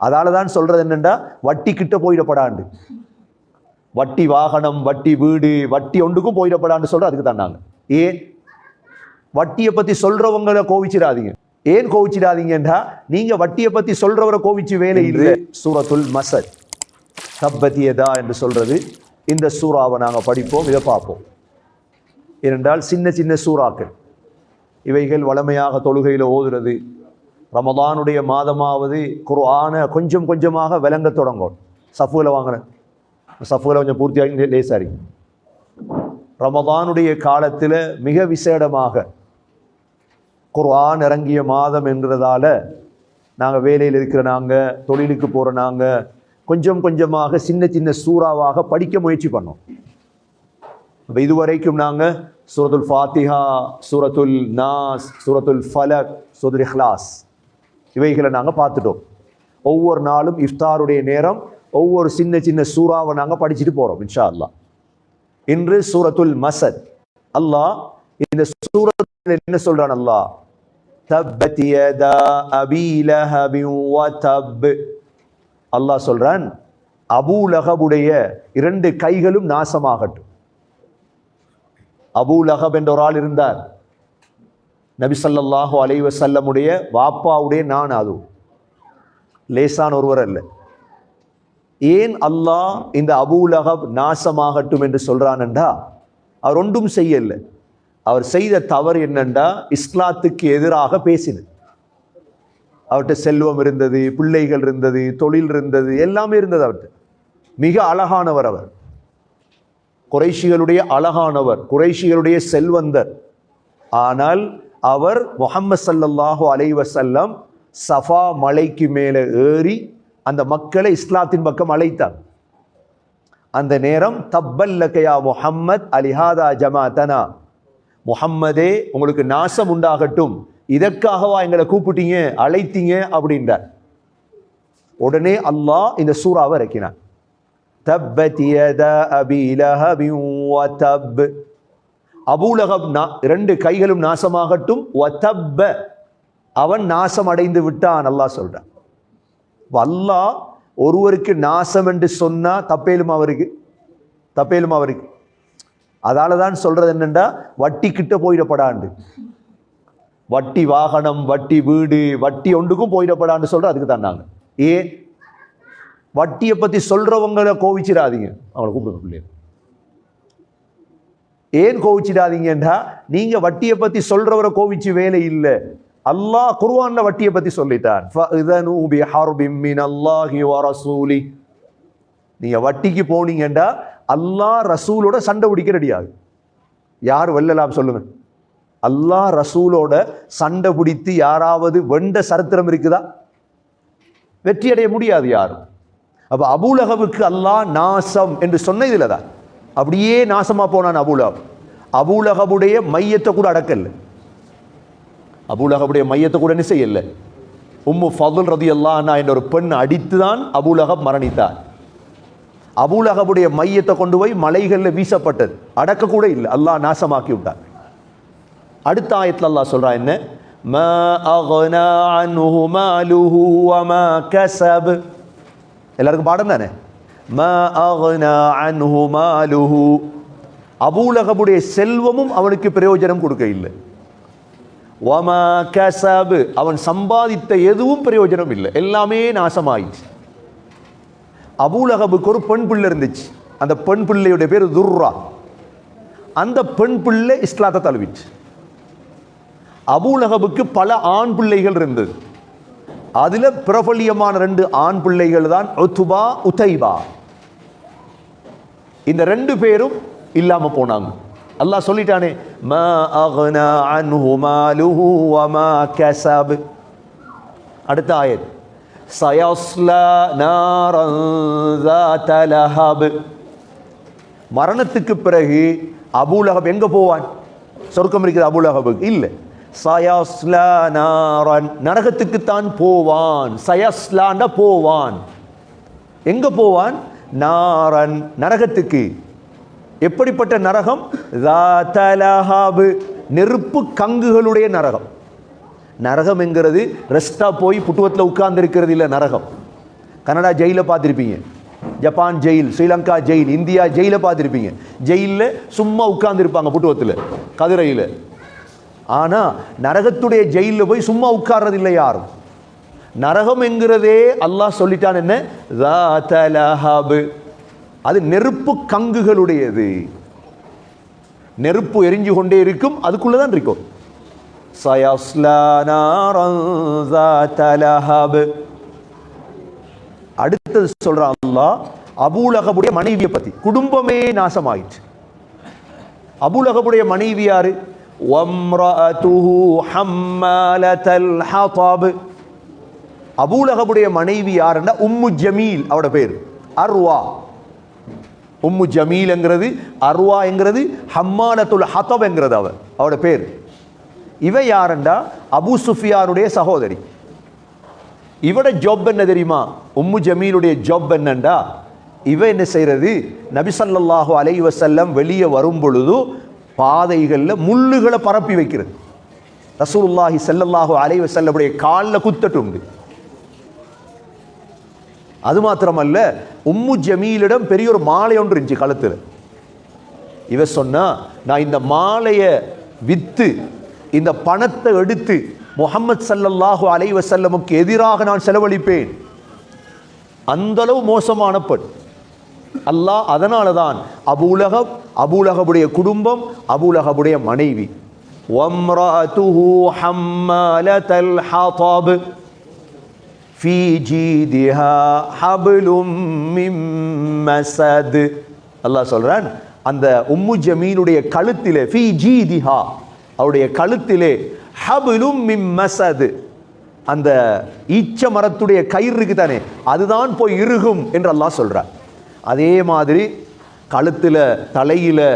அதால தான் சொல்றது என்னண்டா வட்டி கிட்ட போயிடப்படாண்டு. வட்டி வாகனம் வட்டி வீடு வட்டி ஒன்றுக்கும் போயிடப்படான்னு சொல்ற அதுக்கு தான் நாங்க. ஏன்? வட்டியை பத்தி சொல்றவங்கள கோவிச்சிடாதீங்க. ஏன் கோவிச்சிடாதீங்கன்றா நீங்க வட்டியை பத்தி சொல்றவரை கோவிச்சு வேலை இல்லை. சூரத்துல் மசத் தப்பத்தியதா என்று சொல்றது. இந்த சூறாவை நாங்க படிப்போம் இதை பார்ப்போம். ஏனென்றால் சின்ன சின்ன சூறாக்கள். இவைகள் வளமையாக தொழுகையில் ஓதுறது. ரமதானுடைய மாதமாவது குர்ஆனை கொஞ்சம் கொஞ்சமாக விளங்க தொடங்கும். சஃபுவில் வாங்கினேன். சஃபுவில் கொஞ்சம் பூர்த்தியாகி லேசாரி ரமதானுடைய காலத்தில் மிக விசேடமாக குர்ஆன் இறங்கிய மாதம் என்கிறதால நாங்கள் வேலையில் இருக்கிற நாங்கள் தொழிலுக்கு போகிற நாங்கள் கொஞ்சம் கொஞ்சமாக சின்ன சின்ன சூறாவாக படிக்க முயற்சி பண்ணோம். இப்போ இதுவரைக்கும் நாங்கள் சூரத்துல் ஃபாத்திஹா சூரத்துல் நாஸ் சூரத்துல் ஃபலக் சூரத்துல் இஹ்லாஸ் இவைகளை நாங்கள் பார்த்துட்டோம். ஒவ்வொரு நாளும் இஃப்தாருடைய நேரம் ஒவ்வொரு சின்ன சின்ன சூறாவை நாங்கள் படிச்சுட்டு போகிறோம் இன்ஷா அல்லாஹ் இன்று சூரத்துல் மசத். அல்லாஹ் இந்த சூரத்தில் என்ன சொல்றான் அல்லாஹ்? தப்பத் யதா அபீ லஹபின் வ தப் அல்லாஹ் சொல்றான் அபூ லஹபுடைய இரண்டு கைகளும் நாசமாகட்டும். அபூ லஹப் என்ற ஒரு ஆள் இருந்தார். நபி ஸல்லல்லாஹு அலைஹி வாப்பாவுடைய நான் அது. லேசான ஒருவர் அல்ல. ஏன் அல்லாஹ் இந்த அபூலகப் நாசமாகட்டும் என்று சொல்றானண்டா? அவர் ஒன்றும் செய்யலை. அவர் செய்த தவறு என்னண்டா? இஸ்லாத்துக்கு எதிராக பேசினது. அவர்கிட்ட செல்வம் இருந்தது பிள்ளைகள் இருந்தது தொழில் இருந்தது எல்லாமே இருந்தது அவர்கிட்ட. மிக அழகானவர் அவர். குறைஷிகளுடைய அழகானவர் குறைஷிகளுடைய செல்வந்தர். ஆனால் அவர் முஹம்மது ஸல்லல்லாஹு அலைவசல்லம் சஃபா மலைக்கு மேலே ஏறி அந்த மக்களை இஸ்லாத்தின் பக்கம் அழைத்தார். அந்த நேரம் தப்பல்லக்கையா முஹம்மத் அலிஹாதா ஜமாத்தனா முஹம்மதே உங்களுக்கு நாசம் உண்டாகட்டும். இதற்காகவா எங்களை கூப்பிட்டீங்க அழைத்தீங்க அப்படின்றார். உடனே அல்லாஹ் இந்த சூறாவை இறக்கினான். தப்பத் யதா அபூலகம் நா இரண்டு கைகளும் நாசமாகட்டும். ஒத்தப்ப அவன் நாசம் அடைந்து விட்டான் அல்லாஹ் சொல்றான். அப்ப அல்லாஹ் ஒருவருக்கு நாசம் என்று சொன்னா தப்பேலும் அவருக்கு? தப்பேலும் அவருக்கு? அதால தான் சொல்றது என்னண்டா வட்டி கிட்ட போயிடப்படாண்டு. வட்டி வாகனம் வட்டி வீடு வட்டி ஒன்றுக்கும் போயிடப்படான்னு சொல்ற அதுக்கு தான் நாங்கள் ஏன்? வட்டியை பத்தி சொல்றவங்கள கோவிச்சிடாதீங்க. அவங்களை கூப்பிடுங்க பிள்ளைங்க ஏன் கோவிச்சிடாதீங்கன்றா நீங்கள் வட்டியை பற்றி சொல்கிறவரை கோவிச்சு வேலை இல்லை. அல்லாஹ் குர்வானில் வட்டியை பற்றி சொல்லிட்டான். நீங்கள் ரசூலி. வட்டிக்கு போனீங்கண்டா அல்லாஹ் ரசூலோட சண்டை பிடிக்க ரெடியாகு யார் வெல்லலாம் சொல்லுங்க. அல்லாஹ் ரசூலோட சண்டை பிடித்து யாராவது வெண்ட சரித்திரம் இருக்குதா? வெற்றி அடைய முடியாது யாரும். அப்போ அபூலகவுக்கு அல்லாஹ் நாசம் என்று சொன்ன இதில் தான் அப்படியே நாசமா போனான் அபூலகப் அபூலகபுடைய மையத்தை கூட அடக்கல அபூலகபுடைய மையத்தை கூட என்ன செய்யல உம்மு ஃபதுல் ரதி அல்லாஹ் என்ற ஒரு பெண் அடித்து தான் அபூலகப் மரணித்தார் அபூலகபுடைய மையத்தை கொண்டு போய் மலைகளில் வீசப்பட்டது அடக்க கூட இல்லை அல்லாஹ் நாசமாக்கி விட்டார் அடுத்த ஆயத்தில் அல்லாஹ் சொல்றான் என்ன ما أغنى عنه ماله وما كسب எல்லாருக்கும் பாடம் தானே அபூலகபுடைய செல்வமும் அவனுக்கு பிரயோஜனம் கொடுக்க இல்லை ஒமா கசபு அவன் சம்பாதித்த எதுவும் பிரயோஜனம் இல்லை. எல்லாமே நாசமாயிடுச்சு. அபூலகபுக்கு ஒரு பெண் பிள்ளை இருந்துச்சு. அந்த பெண் பிள்ளையுடைய பேர் துர்ரா. அந்த பெண் பிள்ளை இஸ்லாத்தை தழுவிச்சு. அபூலகபுக்கு பல ஆண் பிள்ளைகள் இருந்தது. அதில் பிரபலியமான ரெண்டு ஆண் பிள்ளைகள் தான் ஒத்துபா உதைபா. இந்த ரெண்டு பேரும் இல்லாம போனாங்க அல்லாஹ் சொல்லிட்டானே மா அக்னா அன்ஹு மாலுஹு வமா கஸப் அடுத்த ஆயத் சயஸ்லா நாரன் ذات لهب மரணத்துக்கு பிறகு அபூலகப் எங்க போவான் சொர்க்கம் இருக்குது அபூலகபுக்கு இல்லை சயஸ்லா நாரன் நரகத்துக்குத்தான் போவான் சயஸ்லாண்ட போவான் எங்க போவான் நாரன் நரகத்துக்கு. எப்படிப்பட்ட நரகம்? நெருப்பு கங்குகளுடைய நரகம். நரகம் என்கிறது ரெஸ்டாக போய் புட்டுவத்தில் உட்கார்ந்துருக்கிறது இல்லை நரகம். கனடா ஜெயிலில் பார்த்துருப்பீங்க. Japan jail Sri Lanka jail India ஜெயிலில் பார்த்துருப்பீங்க. ஜெயிலில் சும்மா உட்கார்ந்துருப்பாங்க புட்டுவத்தில் கதிரையில். ஆனால் நரகத்துடைய ஜெயிலில் போய் சும்மா உட்கார்றது இல்லை யாரும். நரகம் என்கிறதே அல்லாஹ் சொல்லிட்டான் என்ன? அது நெருப்பு கங்குகளுடையது. நெருப்பு எரிஞ்சு கொண்டே இருக்கும் அதுக்குள்ளே தான் இருக்கும். அடுத்தது சொல்றான் அல்லாஹ் அபூலகபுடைய மனைவியை பத்தி. குடும்பமே நாசமாயிடுச்சு அபுலகபுடைய மனைவி யாரு? அபூலகபுடைய மனைவி யாருன்னா உம்மு ஜமீல் அவட பேர். அர்வா. உம்மு ஜமீல்ங்கிறது அர்வாங்கிறது ஹம்மாலத்துல் ஹத்தப் என்கிறது அவ அவட பேர். இவ யாருண்டா? அபு சுஃபியானுடைய சகோதரி. இவட ஜாப் என்ன தெரியுமா? உம்மு ஜமீலுடைய ஜாப் என்னண்டா? இவ என்ன செய்யறது நபிசல்லாஹு அலை வசல்லம் வெளியே வரும் பொழுது பாதைகளில் முள்ளுகளை பரப்பி வைக்கிறது. ரசூலுல்லாஹி செல்லல்லாஹு அலை வசல்லமுடைய காலில் குத்தட்டு உண்டு அது மாத்திரமல்ல உம்மு ஜமீலிடம் பெரிய ஒரு மாலை ஒன்று இருந்துச்சு களத்தில் இவ சொன்னா நான் இந்த மாலையை விற்று இந்த பணத்தை எடுத்து முகமது சல்லல்லாஹு அலை வசல்லமுக்கு எதிராக நான் செலவழிப்பேன். அந்தளவு மோசமான பெண். அல்லாஹ் அதனால தான் அபுலகப் அபுலகபுடைய குடும்பம் அபுலகபுடைய மனைவி. ஒம்ரா துஹூ ஹம்மாலதல் ஹாதாபு. ஃபீ ஜீதிஹா ஹபலும் மிம்மசது அல்லாஹ் சொல்கிறான் அந்த உம்மு ஜமீனுடைய கழுத்திலே ஃபீ ஜீதிஹா அவருடைய கழுத்திலே ஹபலும் மிம்மசது அந்த ஈச்ச மரத்துடைய கயிறு இருக்கு தானே அதுதான் போய் இருகும் என்று அல்லாஹ் சொல்கிறார் அதே மாதிரி கழுத்தில் தலையில்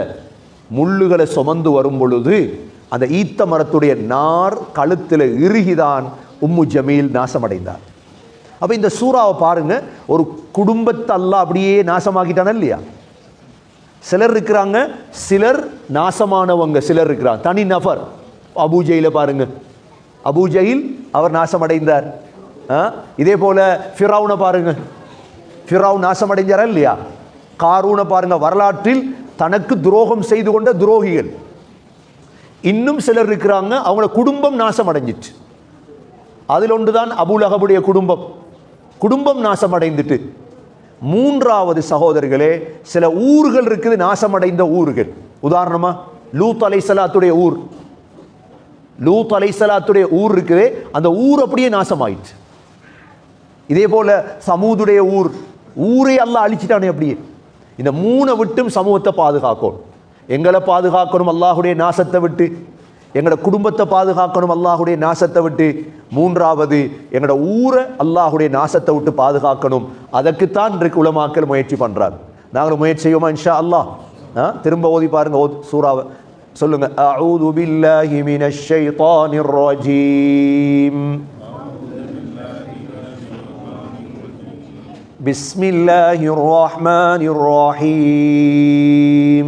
முள்ளுகளை சுமந்து வரும் பொழுது அந்த ஈத்த மரத்துடைய நார் கழுத்தில் இறுகிதான் உம்மு ஜமீல் நாசமடைந்தார் அப்போ இந்த சூறாவை பாருங்க ஒரு குடும்பத்தை அல்லாஹ் அப்படியே நாசமாக்கிட்டானா இல்லையா? சிலர் இருக்கிறாங்க சிலர் நாசமானவங்க சிலர் இருக்கிறாங்க. தனி நபர். அபூஜையில பாருங்க. அபூஜையில் அவர் நாசமடைந்தார். ஆ? இதே போல ஃபிரௌனை பாருங்க. ஃபிரௌன் நாசமடைஞ்சாரா இல்லையா? காரூனை பாருங்க வரலாற்றில் தனக்கு துரோகம் செய்து கொண்ட துரோகிகள். இன்னும் சிலர் இருக்கிறாங்க அவங்கள குடும்பம் நாசம் அடைஞ்சிச்சு அதில் ஒன்று தான் அபுலகபுடைய குடும்பம். குடும்பம் நாசமடைந்துட்டு. மூன்றாவது சகோதரர்களே சில ஊர்கள் இருக்குது நாசமடைந்த ஊர்கள். உதாரணமா லூத் அலைசலாத்துடைய ஊர். லூத் அலைசலாத்துடைய ஊர் இருக்குது அந்த ஊர் அப்படியே நாசமாயிடுச்சு. இதே போல சமூதுடைய ஊர். ஊரே அல்லாஹ் அழிச்சிட்டானே அப்படியே. இந்த மூணை விட்டும் சமூகத்தை பாதுகாக்கணும். எங்களை பாதுகாக்கணும் அல்லாஹுடைய நாசத்தை விட்டு. எங்களோட குடும்பத்தை பாதுகாக்கணும் அல்லாஹுடைய நாசத்தை விட்டு மூன்றாவது எங்களோட ஊரை அல்லாஹுடைய நாசத்தை விட்டு பாதுகாக்கணும் அதற்குத்தான் இன்றைக்கு உலமாக்கல் முயற்சி பண்றார் நாங்கள் முயற்சி செய்வோமா இன்ஷா அல்லாஹ் ஆ? திரும்ப ஓதி பாருங்க ஓத் சூறாவை சொல்லுங்க அஊது பில்லாஹி மினஷ் ஷைத்தானிர் ரஜீம் بسم الله الرحمن الرحيم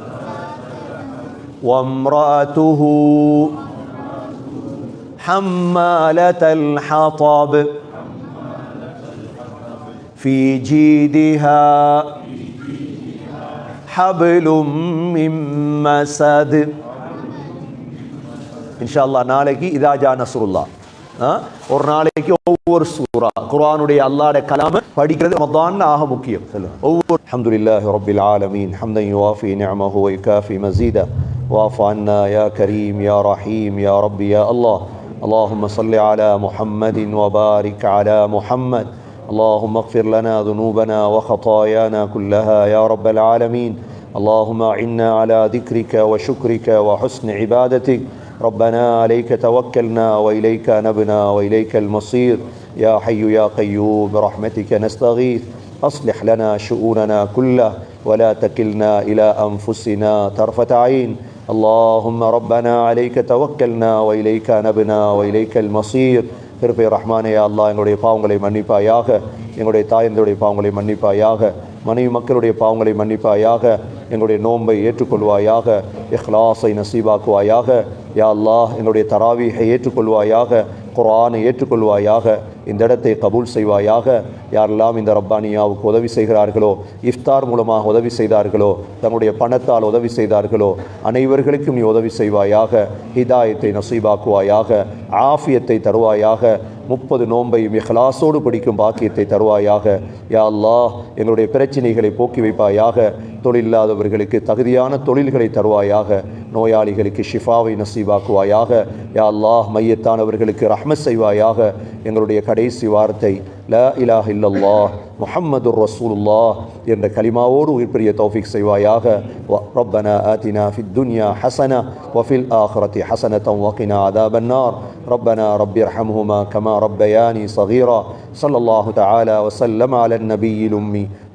وامرأته حمالة الحطب في جيدها حبل من مسد இன்ஷா அல்லாஹ் நாளைக்கு இதா ஜா நஸ்ருல்லா ஆ? ஒரு நாளைக்கு ஒவ்வொரு சூரா குர்ஆனுடைய அல்லாஹ்வுடைய கலாம படிக்கிறது ரமதான் ஆக முக்கியம் சொல்லுங்க ஒவ்வொரு அல்ஹம்துலில்லாஹி ரப்பில் ஆலமீன் ஹம்தன் யுவாஃபி நிஅமஹு வ யுகாஃபி மஸீதா واعف عنا يا كريم يا رحيم يا رب يا الله. اللهم صل على محمد وبارك على محمد. اللهم اغفر لنا ذنوبنا وخطايانا كلها يا رب العالمين. اللهم أعنا على ذكرك وشكرك وحسن عبادتك. ربنا عليك توكلنا وإليك نبنا وإليك المصير. يا حي يا قيوم برحمتك نستغيث. أصلح لنا شؤوننا كله ولا تكلنا إلى أنفسنا طرفة عين. اللهم ربنا عليك توكلنا وإليك نبنا وإليك المصير திருப்பை ரஹ்மானே யா அல்லாஹ் எங்களுடைய பாவங்களை மன்னிப்பாயாக எங்களுடைய தாயந்தருடைய பாவங்களை மன்னிப்பாயாக மனைவி மக்களுடைய பாவங்களை மன்னிப்பாயாக எங்களுடைய நோன்பை ஏற்றுக்கொள்வாயாக இஹ்லாஸை நசீபாக்குவாயாக யா அல்லாஹ் எங்களுடைய தராவீகை ஏற்றுக்கொள்வாயாக குரானை ஏற்றுக்கொள்வாயாக இந்த இடத்தை கபூல் செய்வாயாக யாரெல்லாம் இந்த ரப்பானியாவுக்கு உதவி செய்கிறார்களோ இஃப்தார் மூலமாக உதவி செய்தார்களோ தங்களுடைய பணத்தால் உதவி செய்தார்களோ அனைவர்களுக்கும் நீ உதவி செய்வாயாக ஹிதாயத்தை நசீபாக்குவாயாக ஆஃபியத்தை தருவாயாக முப்பது நோன்பையும் இஹ்லாஸோடு படிக்கும் பாக்கியத்தை தருவாயாக யா அல்லாஹ் எங்களுடைய பிரச்சனைகளை போக்கி வைப்பாயாக தொழிலில்லாதவர்களுக்கு தகுதியான தொழில்களை தருவாயாக நோயாளிகளுக்கு ஷிஃபாவை நசீபாக்குவாயாக யா அல்லாஹ் மையத்தானவர்களுக்கு ரஹ்மத் செய்வாயாக எங்களுடைய கடைசி வார்த்தை ல இலாஹ இல்லல்லாஹ் முஹம்மது ரசூலுல்லாஹ் என்ற கலிமாவோடு உயிர்பெரிய தௌஃபிக் செய்வாயாக ربنا آتنا في الدنيا حسنة وفي الآخرة حسنة وقنا عذاب النار ربنا رب ارحمهما كما ربياني صغيرا صلى الله تعالى وسلم على النبي الأمي